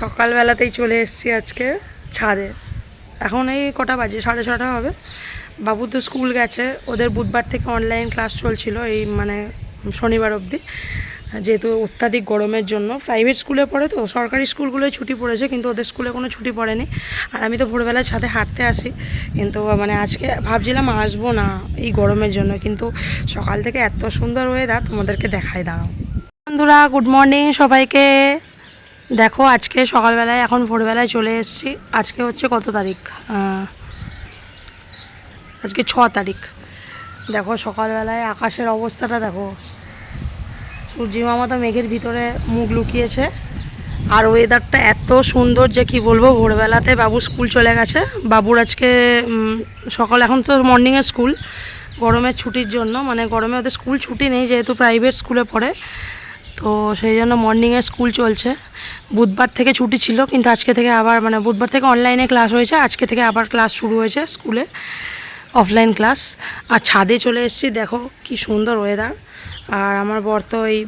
সকালবেলাতেই চলে এসেছি আজকে ছাদে। এখন এই কটা বাজে, সাড়ে ছটা হবে। বাবু তো স্কুল গেছে, ওদের বুধবার থেকে অনলাইন ক্লাস চলছিল এই মানে শনিবার অবধি। যেহেতু অত্যাধিক গরমের জন্য প্রাইভেট স্কুলে পড়ে তো, সরকারি স্কুলগুলোয় ছুটি পড়েছে, কিন্তু ওদের স্কুলে কোনো ছুটি পড়েনি। আর আমি তো ভোরবেলায় ছাদে হাঁটতে আসি, কিন্তু মানে আজকে ভাবছিলাম আসব না এই গরমের জন্য, কিন্তু সকাল থেকে এত সুন্দর ওয়েদার তোমাদেরকে দেখাই দাঁড়াও বন্ধুরা গুড মর্নিং সবাইকে। দেখো, আজকে সকালবেলায়, এখন ভোরবেলায় চলে এসেছি। আজকে হচ্ছে কত তারিখ? আজকে ছ তারিখ। দেখো, সকালবেলায় আকাশের অবস্থাটা দেখো। সূর্যি মামা তো মেঘের ভিতরে মুখ লুকিয়েছে। আর ওয়েদারটা এত সুন্দর যে কি বলব, ভোরবেলাতে বাবু স্কুল চলে গেছে। বাবুর আজকে সকাল, এখন তো মর্নিংয়ে স্কুল গরমের ছুটির জন্য মানে গরমে ওদের স্কুল ছুটি নেই, যেহেতু প্রাইভেট স্কুলে পড়ে। তো সেই জন্য মর্নিংয়ে স্কুল চলছে। বুধবার থেকে ছুটি ছিল, কিন্তু আজকে থেকে আবার মানে বুধবার থেকে অনলাইনে ক্লাস হয়েছে, আজকে থেকে আবার ক্লাস শুরু হয়েছে স্কুলে অফলাইন ক্লাস আর ছাদে চলে এসেছি, দেখো কি সুন্দর ওয়েদার আর আমার বর তো এই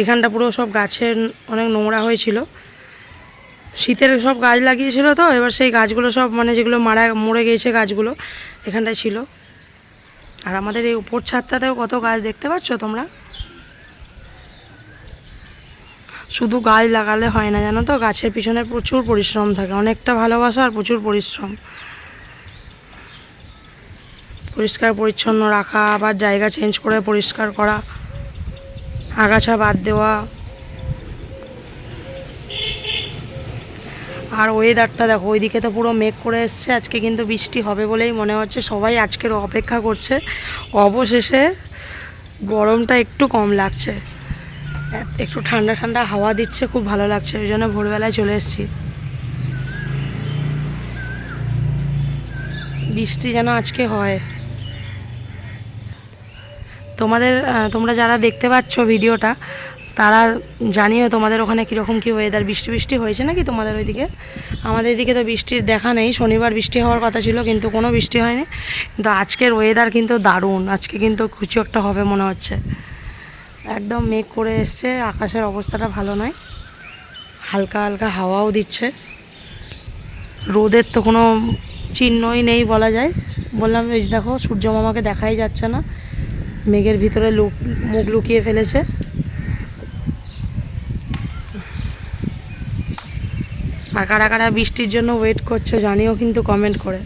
এখানটা পুরো সব গাছের অনেক নোংরা হয়েছিল। শীতের সব গাছ লাগিয়েছিল তো, এবার সেই গাছগুলো সব মানে যেগুলো মারা, মরে গিয়েছে গাছগুলো এখানটায় ছিল। আর আমাদের এই উপর ছাদটাতেও কত গাছ দেখতে পাচ্ছ তোমরা? শুধু গাছ লাগালে হয় না, জানো তো? গাছের পিছনে প্রচুর পরিশ্রম থাকে, অনেকটা ভালোবাসা আর প্রচুর পরিশ্রম। পরিষ্কার পরিচ্ছন্ন রাখা, আবার জায়গা চেঞ্জ করে পরিষ্কার করা, আগাছা বাদ দেওয়া। আর ওয়েদারটা দেখো, ওইদিকে তো পুরো মেঘ করে এসছে, আজকে কিন্তু বৃষ্টি হবে বলেই মনে হচ্ছে, সবাই আজকের অপেক্ষা করছে। অবশেষে গরমটা একটু কম লাগছে। একটু ঠান্ডা ঠান্ডা হাওয়া দিচ্ছে, খুব ভালো লাগছে, ওই জন্য ভোরবেলায় চলে এসেছি। বৃষ্টি যেন আজকে হয়। তোমাদের তোমরা যারা দেখতে পাচ্ছ ভিডিওটা, তারা জানিও তোমাদের ওখানে কীরকম কী ওয়েদার বৃষ্টি বৃষ্টি হয়েছে নাকি তোমাদের ওইদিকে? আমাদের এদিকে তো বৃষ্টির দেখা নেই, শনিবার বৃষ্টি হওয়ার কথা ছিল, কিন্তু কোনো বৃষ্টি হয়নি। কিন্তু আজকের ওয়েদার কিন্তু দারুণ, আজকে কিন্তু কিছু একটা হবে মনে হচ্ছে। একদম মেঘ করে এসছে, আকাশের অবস্থাটা ভালো নয়। হালকা হালকা হাওয়াও দিচ্ছে। রোদের তো কোনো চিহ্নই নেই বলা যায়। বললাম, এই দেখো, সূর্য মামাকে দেখাই যাচ্ছে না। মেঘের ভিতরে লুক, মুখ লুকিয়ে ফেলেছে। আর কারা কারা বৃষ্টির জন্য ওয়েট করছ জানিও কিন্তু কমেন্ট করে।